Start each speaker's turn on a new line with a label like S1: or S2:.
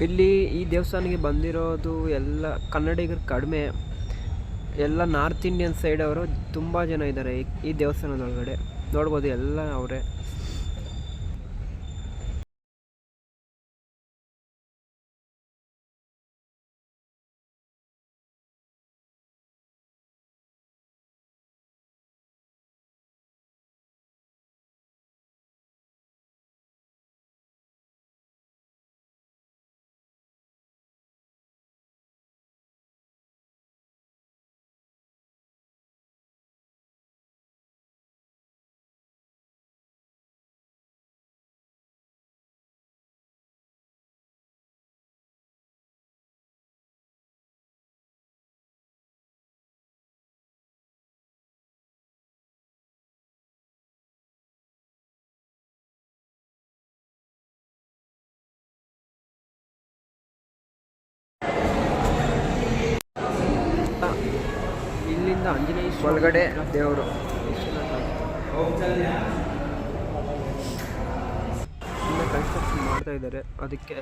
S1: ಇಲ್ಲಿ ಈ ದೇವಸ್ಥಾನಕ್ಕೆ ಬಂದಿರೋದು ಎಲ್ಲ ಕನ್ನಡಿಗರು ಕಡಿಮೆ, ಎಲ್ಲ ನಾರ್ತ್ ಇಂಡಿಯನ್ ಸೈಡ್ ಅವರು ತುಂಬ ಜನ ಇದ್ದಾರೆ ಈ- ಈ ದೇವಸ್ಥಾನದೊಳಗಡೆ. ನೋಡ್ಬೋದು ಎಲ್ಲ ಅವರೇ. ಇಲ್ಲಿಂದ ಆಂಜನೇಯ ಒಳಗಡೆ ದೇವರು. ಕನ್ಸ್ಟ್ರಕ್ಷನ್ ಮಾಡ್ತಾ ಇದ್ದಾರೆ. ಅದಕ್ಕೆ